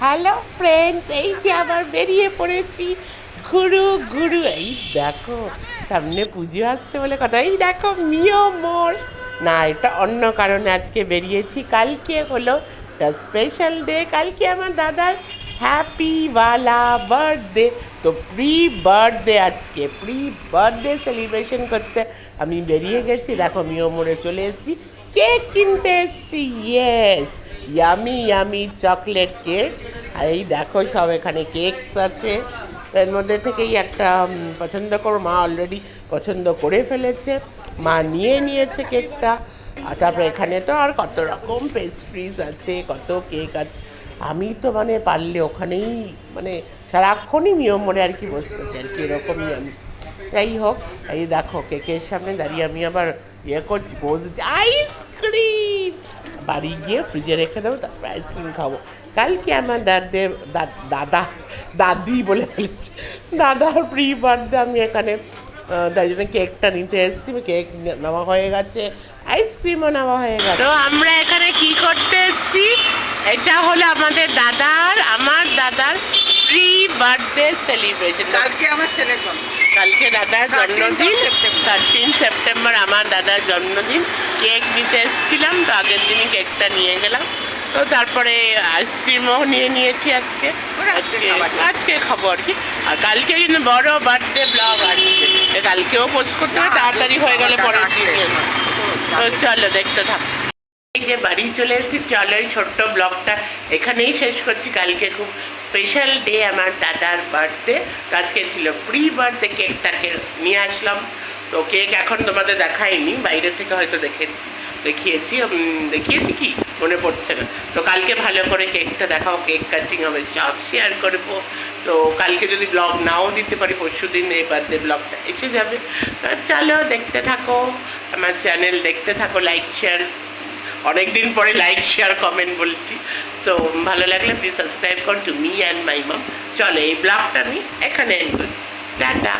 Hello friend এই যে আবার বেরিয়ে পড়েছি। ঘুরু ঘুরু। এই দেখো, সামনে পুজো আসছে বলে কথা। এই দেখো, মিও মোর। না, এটা অন্য কারণে আজকে বেরিয়েছি। কালকে হলো একটা স্পেশাল ডে কালকে আমার দাদার হ্যাপি ওয়ালা বার্থডে তো প্রি বার্থডে আজকে। প্রি বার্থডে সেলিব্রেশন করতে আমি বেরিয়ে গেছি। দেখো, মিও মোড়ে চলে এসেছি। কেক কিনতে এসেছি। Yes yummy yummy chocolate cake আর এই দেখো সব এখানে কেকস আছে। এর মধ্যে থেকেই একটা পছন্দ করো, মা অলরেডি পছন্দ করে ফেলেছে। মা নিয়ে নিয়েছে কেকটা আর তারপরে এখানে তো আর কত রকম পেস্ট্রিজ আছে, কত কেক আছে। আমি তো মানে পারলে ওখানেই মানে সারাক্ষণই নিয়ম মনে আর কি বসতে চাই, আর কি এরকমই আমি। যাই হোক, এই দেখো কেকের সামনে দাঁড়িয়ে আমি আবার ইয়ে করছি বলছি আইসক্রিম! বাড়ি গিয়ে ফ্রিজে রেখে দেবো তারপর আইসক্রিম খাব। কালকে আমার দাদে দাদা, দাদি বলে ফেলেছি। দাদার প্রি বার্থডে আমি এখানে তাই জন্য কেকটা নিতে এসেছি। কেক নেওয়া হয়ে গেছে আইসক্রিমও নেওয়া হয়ে গেছে। তো আমরা এখানে কি করতে এসেছি? এটা হলো আমাদের দাদার, আমার দাদার প্রি বার্থডে সেলিব্রেশন কালকে আমার ছেলে কালকে দাদার জন্মদিন। থার্টিন সেপ্টেম্বর আমার দাদার জন্মদিন। কেক দিতে এসেছিলাম তো আগের দিনই কেকটা নিয়ে গেলাম। তো তারপরে আইসক্রিমও নিয়ে নিয়েছি আজকে। আজকে খাব আর কি। আর কালকে কিন্তু বড় বার্থডে ব্লগ আসছে কালকেও পোস্ট করতে হবে তাড়াতাড়ি হয়ে গেলে পরের আসবে। তো চলো দেখতে থাক। এই যে বাড়ি চলে এসেছি চলো এই ছোট্ট ব্লগটা এখানেই শেষ করছি। কালকে খুব স্পেশাল ডে আমার দাদার বার্থডে আজকে ছিল প্রি বার্থডে কেকটাকে নিয়ে আসলাম। তো কেক এখন তোমাদের দেখাইনি, বাইরে থেকে হয়তো দেখেছি। দেখিয়েছি দেখিয়েছি কি? মনে পড়ছে না। তো কালকে ভালো করে কেকটা দেখাও কেক কাটিং হবে, সব শেয়ার করব। তো কালকে যদি ব্লগ নাও দিতে পারি, পরশু দিন এই বার্থডে ব্লগটা এসে যাবে। চলো দেখতে থাকো। আমার চ্যানেল দেখতে থাকো লাইক শেয়ার অনেক দিন পরে লাইক শেয়ার কমেন্ট বলছি। তো ভালো লাগলে প্লিজ সাবস্ক্রাইব কর to me and my mom চলো, এই ব্লগটা আমি এখানে এন্ড করছি। টাটা